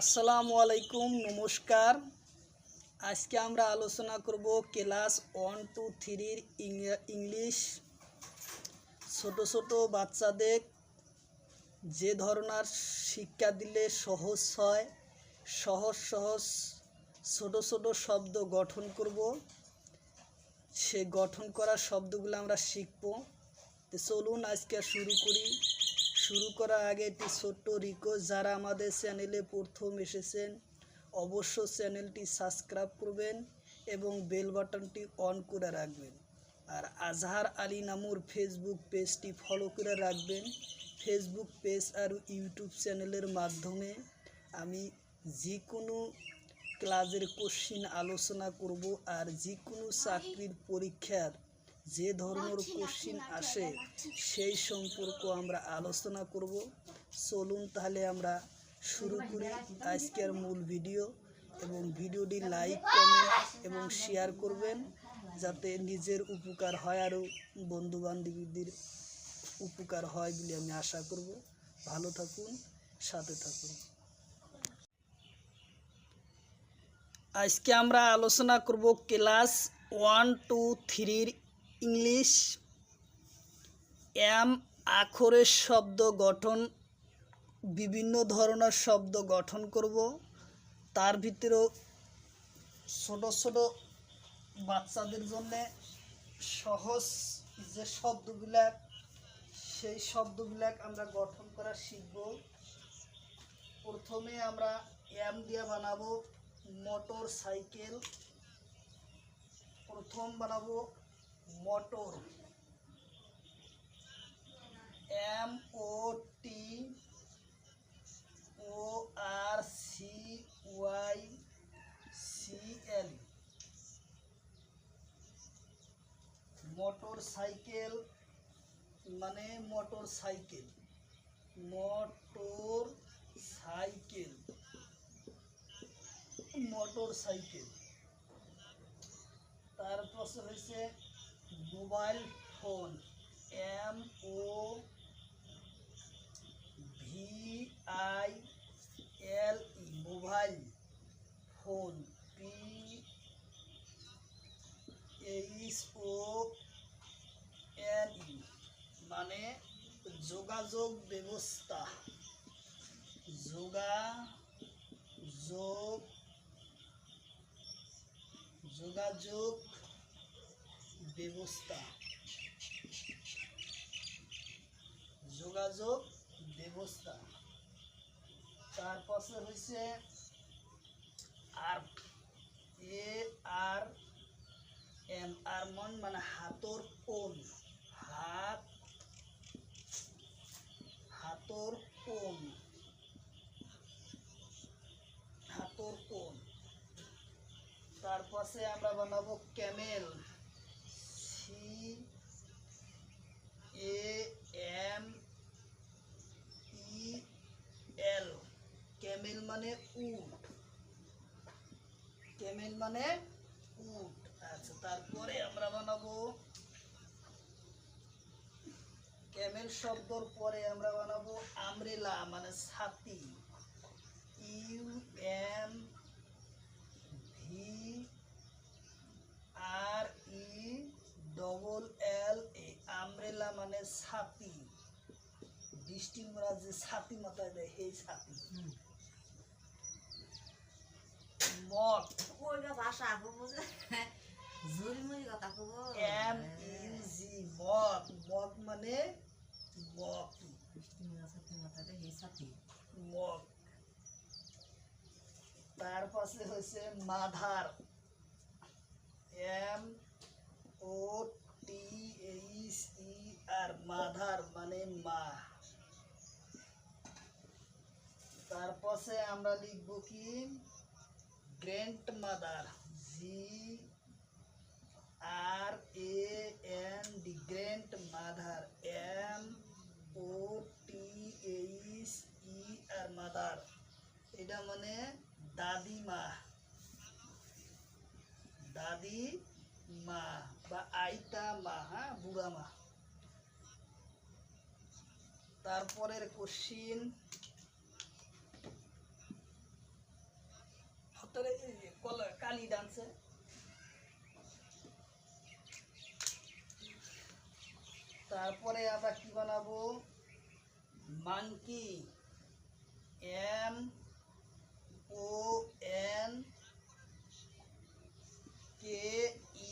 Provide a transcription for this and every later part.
আসসালামু আলাইকুম, নমস্কার। আজকে আমরা আলোচনা করব ক্লাস ওয়ান টু থ্রির ইংলিশ। ছোট ছোট বাচ্চাদের যে ধরনের শিক্ষা দিলে সহজ হয়, সহজ সহজ ছোট ছোট শব্দ গঠন করব। সে গঠন করা শব্দগুলো আমরা শিখব। তো চলুন আজকে শুরু করি। শুরু করার আগে একটি ছোট্ট রিকোয়েস্ট যারা আমাদের চ্যানেলে প্রথম এসেছেন অবশ্য চ্যানেলটি সাবস্ক্রাইব করবেন এবং বেল বাটনটি অন করে রাখবেন। আর আজহার আলী নামুর ফেসবুক পেজটি ফলো করে রাখবেন। ফেসবুক পেজ আর ইউটিউব চ্যানেলের মাধ্যমে আমি যে কোনো ক্লাসের কোশ্চিন আলোচনা করব আর যে কোনো চাকরির পরীক্ষার যে ধরনের কোশ্চিন আসে, সেই সম্পর্ক আমরা আলোচনা করব। চলুন তাহলে আমরা শুরু করি আজকের মূল ভিডিও এবং ভিডিওটি লাইক, কমেন্ট এবং শেয়ার করবেন যাতে নিজের উপকার হয় আরও বন্ধু বান্ধবীদের উপকার হয় বলে আমি আশা করব। ভালো থাকুন, সাথে থাকুন। আজকে আমরা আলোচনা করব ক্লাস ওয়ান, টু, থ্রির ইংলিশ এম আখরের শব্দ গঠন, বিভিন্ন ধরনের শব্দ গঠন করব। তার ভিতরেও ছোট ছোট বাচ্চাদের জন্য সহজ যে শব্দবিলাক সেই শব্দবিলাক আমরা গঠন করা শিখব। প্রথমে আমরা এম দিয়ে বানাবো মোটর সাইকেল প্রথম বানাবো motor. M O T O R C Y C L motorcycle মানে motorcycle motorcycle motorcycle তারপর হয়েছে mobile phone, M O V I L E, mobile phone, P H O N E মানে যোগাযোগ ব্যবস্থা। যোগাযোগ যোগাযোগ ব্যবস্থা। যোগাযোগ ব্যবস্থা। তার পাশে হয়েছে আর এ আর এম আর মন মানে হাতর কোন হাত, হাতর কোন হাতর কোন তার পাশে আমরা বানাবো camel C A M E L camel মানে উট। ক্যামেল মানে উট। আচ্ছা তারপরে আমরা বানাবো ক্যামেল শব্দর পরে আমরা বানাবো আমরেলা মানে ছাতি। U M V R E double L A, umbrella মানে ছাতি। বৃষ্টির মোড়া যে ছাতি মাথায় দেয়, সেই ছাতি। মগ ওইটা ভাষা কব যে ঝুড়িমুড়ি কথা কব M U G mug mug মানে মগ মগ তার পাশে হয়েছে মাধার M O T H E আর মাধার মানে মা তার পাশে আমরা লিখব কি G R A N D grandmother M O T H E R mother এটা মানে দাদিমা। দাদি মা বা আইতা মা হ্যাঁ বুড়া মা তারপরের কোশ্চিন এই কালি ডান্সে। তারপরে আমরা কি বানাবো? Monkey M O N K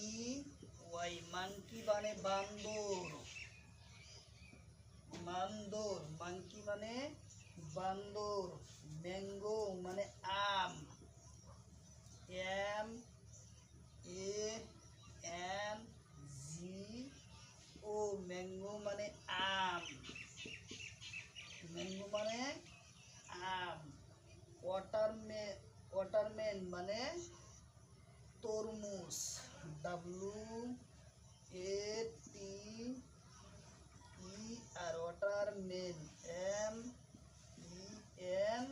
E Y monkey মানে বান্দর। বান্দর মানকি মানে বান্দর। ম্যাঙ্গো মানে আম। M A N G O mango মানে আম। ম্যাঙ্গো মানে আম। ওয়াটারমে ওয়াটারমেন মানে তরমুজ। W A T E R watermelon M E N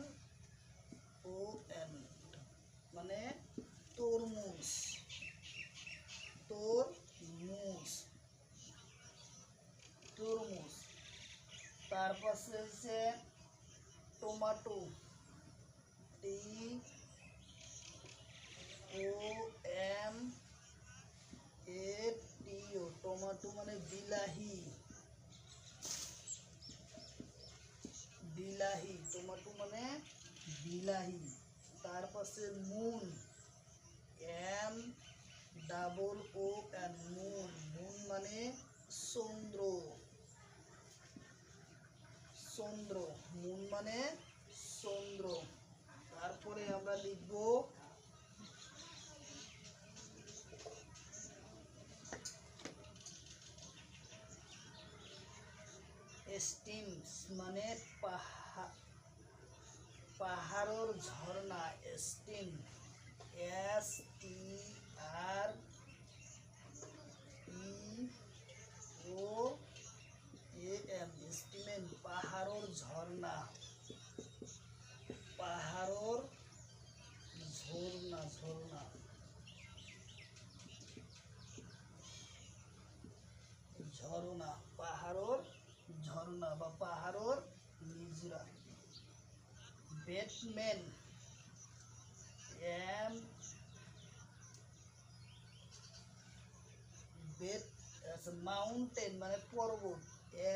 O N মানে তরমুজ তরমুজ তরমুজ তারপর হচ্ছে tomato T O M A T O tomato মানে বিলাহি বিলাহি টমাটো মানে বিলাহি তার পাশে moon M double O N moon moon মানে চন্দ্র। চন্দ্র। মুন মানে চন্দ্র। তারপরে আমরা লিখব স্টিমস মানে পাহা, পাহাড়ের ঝর্ণা। Stream S T R E O A M স্টিমেন পাহাড়ের ঝর্ণা, পাহাড়ের ঝর্ণা ঝর্ণা। ঝর্ণা, পাহাড়ের ঝর্ণা বা পাহাড়ের নিজরা ব্যাটম্যান এম বেট মাউন্টেন মানে পর্বত।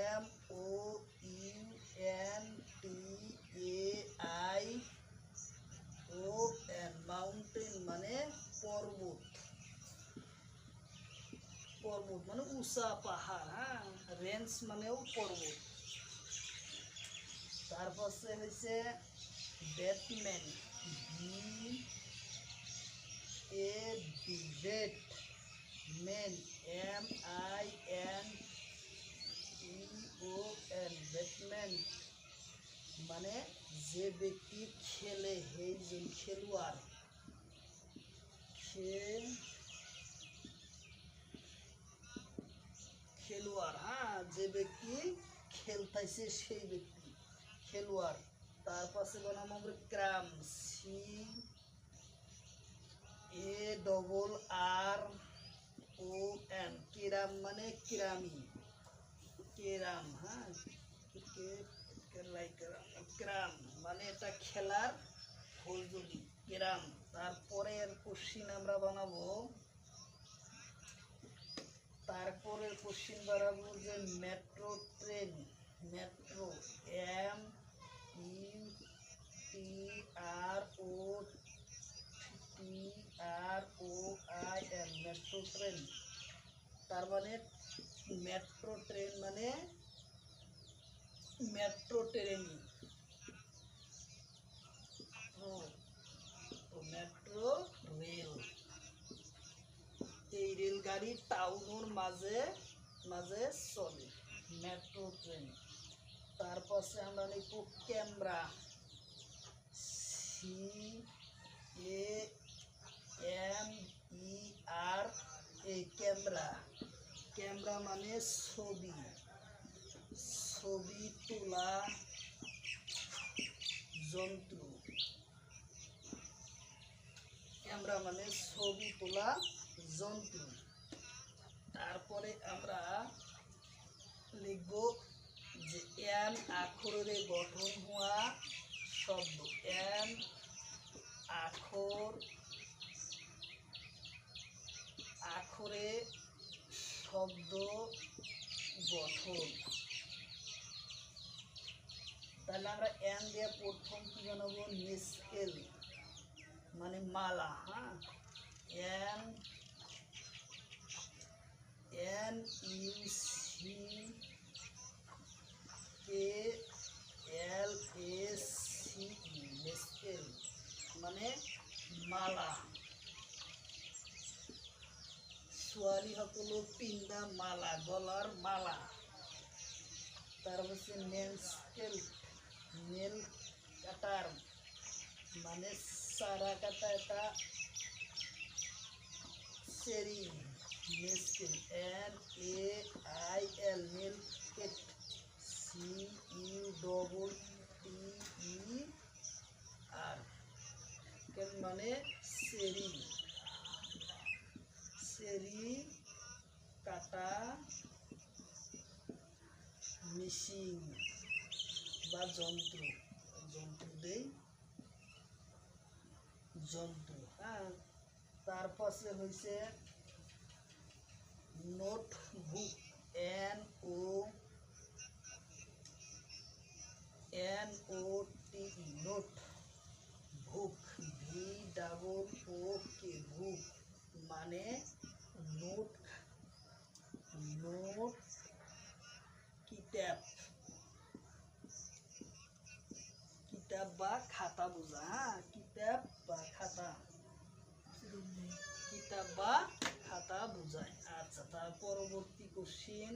M O U N T A I O N mountain মানে পর্বত পর্বত মানে উষা পাহাড় হ্যাঁ রেঞ্জ মানেও পর্বত তারপর সে হয়েছে Batman B A B bat men M I N E Batman মানে যে ব্যক্তি খেলে সেইজন খেলোয়াড় খেল খেলোয়াড় হ্যাঁ যে ব্যক্তি খেলতাইছে সেই ব্যক্তি, খেলোয়াড়। তার পাশে বানাবো আমরা ক্রাম, C, A, double R, O, N, কিরাম মানে কিরামি। কেরাম হ্যাঁ? ক্রাম মানে এটা খেলার ফৌজলি কেরাম। তারপরে এর কোশ্চিন আমরা বানাবো। তারপরে কোশ্চিন বানাবো যে metro train metro M T R O T R O I N metro train তার মানে মেট্রো ট্রেন মানে মেট্রো ট্রেন মেট্রো রেল এই রেলগাড়ি টাউনের মাঝে মাঝে চলে মেট্রো ট্রেন তারপরে আমরা লিখব camera. C A M E R A camera. Camera মানে ছবি। ছবি, তোলা, যন্ত্র। ক্যামেরা মানে ছবি, তোলা, যন্ত্র। তারপরে আমরা লিখব যে এন আখরে গঠন হওয়া শব্দ। এন আখর, আখরে শব্দ গঠন তাহলে আমরা এন দিয়ে প্রথম কি বানাবো নিস্কেল মানে মালা হ্যাঁ N N U C K L S C E necklace মানে মালা ছোৱালীসকলেও পিন্ধা মালা গলাৰ মালা তাৰপিছত নেল স্কেল নেল কাটাৰ মানে চাৰা কাটা এটা চেৰি নেস্কেল N A I L nail cut C U double T E R কেন মানে চেৰি চেরি কাটা মেশিন বা যন্ত্র। যন্ত্র দেই। যন্ত্র হ্যাঁ? তার পাশে হয়েছে notebook, N O N O T notebook V double O K book মানে নোট নোট, কিতাব। কিতাব বা খাতা বোঝা হ্যাঁ কিতাব বা খাতা। কিতাব বা খাতা বোঝায় আচ্ছা তার পরবর্তী কোশ্চিন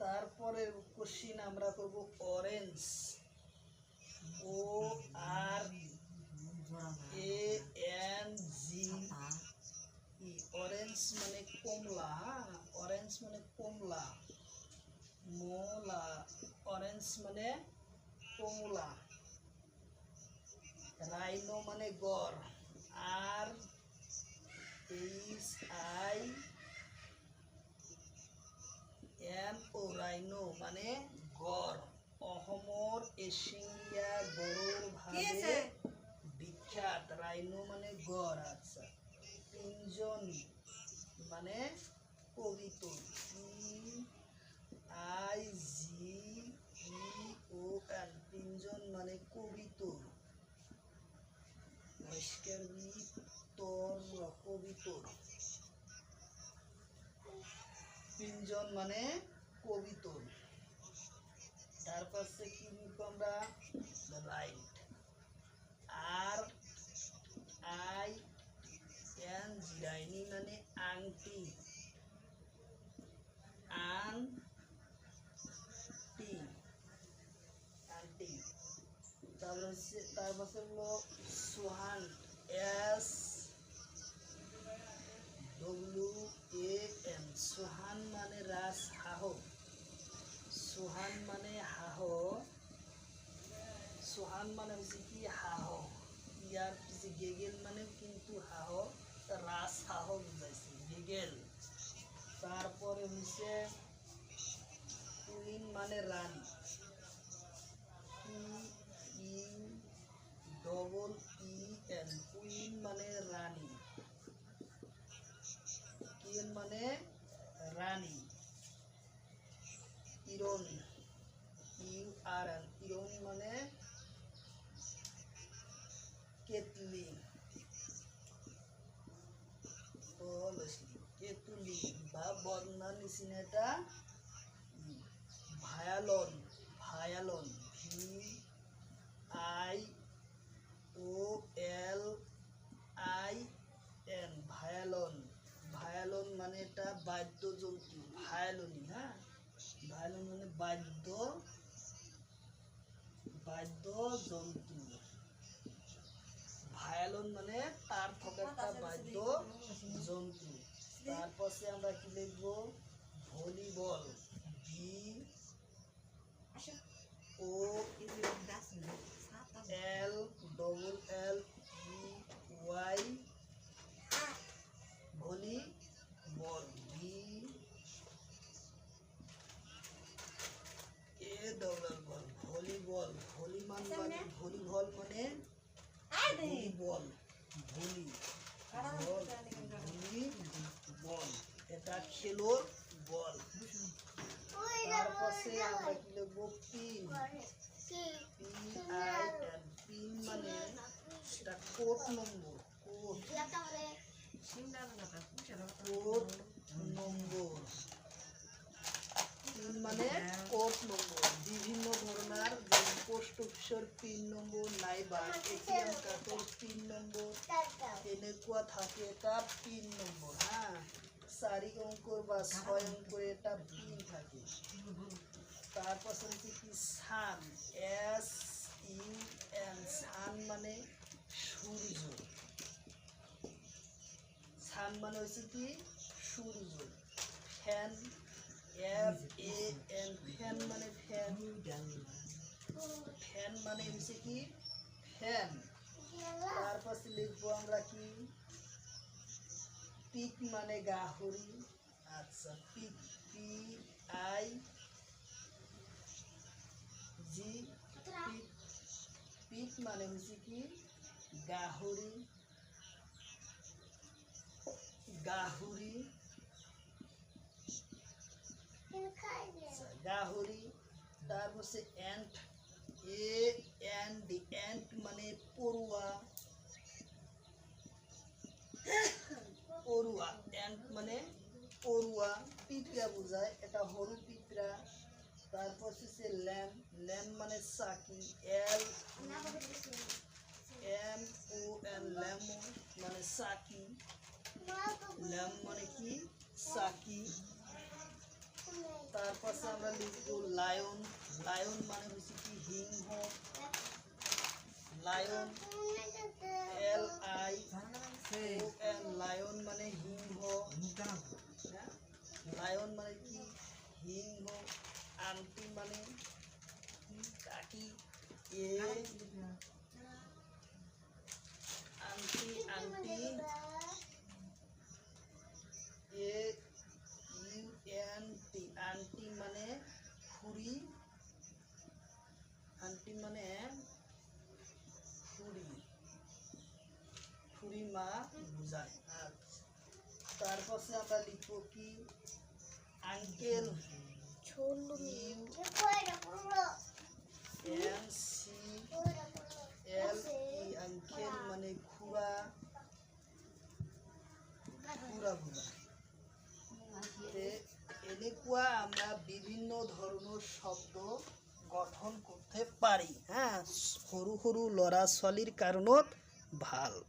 তারপরে কোশ্চিন আমরা করব orange O R A N G E orange মানে কমলা অরেঞ্জ মানে কমলা মোলা অরেঞ্জ মানে কমলা রাইনো মানে গড় R H I N O rhino মানে গড় অসমৰ এশিঙীয়া গৰুৰ ভাৱে বিখ্যাত রাইনো মানে গড় আচ্ছা। তিনজন মানে E I G E O N তিনজন মানে তোর কবিতর। তিনজন মানে কবিতর। তার পাশে কি আমরা? রাইট আর আই এন জিরাইনি মানে আংটি আন টি আংটি তারপর হচ্ছে তার পাশে হলো swan S W A N swan মানে রাজ হাহ সোহান মানে হাহ সোহান মানে হচ্ছে কি হাহ ইয়ার পিছে গেগেল মানে কিন্তু হাহ রাস বুঝাইছে গেগেল তারপরে হচ্ছে কুইন মানে রানী। U double E N queen মানে রানী। কুইন মানে রানী। ইরন। ইউ আর এন ইরন মানে এটা violin violin V I O L I N violin. Violin মানে এটা বাদ্যযন্ত্র, ভায়ালনি হ্যাঁ? ভায়ালন মানে বাদ্য, বাদ্যযন্ত্র। ভায়ালন মানে তার থকা একটা বাদ্য যন্ত্র তারপরে আমরা কি লিখব? Volleyball V O L double L E Y volleyball V A double ball volleyball volley মান মানে ভলিবল মানে volleyball volleyball volleyball এটা খেলোর বল তারপরে আমরা কি লিখব pin pin I N pin মানে এটা code number code number pin মানে কোড নম্বর বিভিন্ন ধরনের পোস্ট অফিসের পিন নম্বর নাইবা এটিএম কার্ডের পিন নম্বর এনেকুৱা থাকে এটা পিন নম্বৰ হা চাৰি অংকৰ বা ছয় অংকৰ এটা পিন থাকে। তাৰপাছত হৈছে কি চান এছ ইউ এন। চান মানে সূৰ্য চান মানে হৈছে কি? সূৰ্য ফেন এফ, এ, এন। ফেন মানে ফেন ফেন মানে হৈছে কি? ফেন তারপরে লিখব আমরা কি? পিক মানে গাহরি। আচ্ছা pig. P I G. Pig. Pig মানে হচ্ছে কি? গাহরি গাহরি আচ্ছা, গাহরি তারপর হচ্ছে ant A N D ant মানে পড়ুয়া পড়ুয়া অ্যান্ট মানে পড়ুয়া পিঁপড়া বোঝায় এটা সরু পিঁপড়া তারপর হচ্ছে ল্যাম্প ল্যাম্প মানে চাকি L. M O N lamp মানে চাকি ল্যাম্প মানে কি চাকি তারপরে আমরা লিখব লায়ন লায়ন মানে হচ্ছে কি সিংহ? Lion L I O N lion মানে সিংহ। হ্যাঁ? লায়ন মানে কি? সিংহ। আন্টি মানে কাকি। A aunty A U N T aunty মানে খুড়ি আন্টি মানে খুড়ি খুড়ি মা বুঝায় আচ্ছা তারপরে আমরা লিখব কি uncle U N C L E uncle মানে খুড়া খুড়া বুঝায় এনেকুয়া আমরা বিভিন্ন ধৰণৰ শব্দ গঠন করতে পারি। হ্যাঁ সৰু সৰু ল'ৰা ছোৱালীৰ কাৰণত ভালো।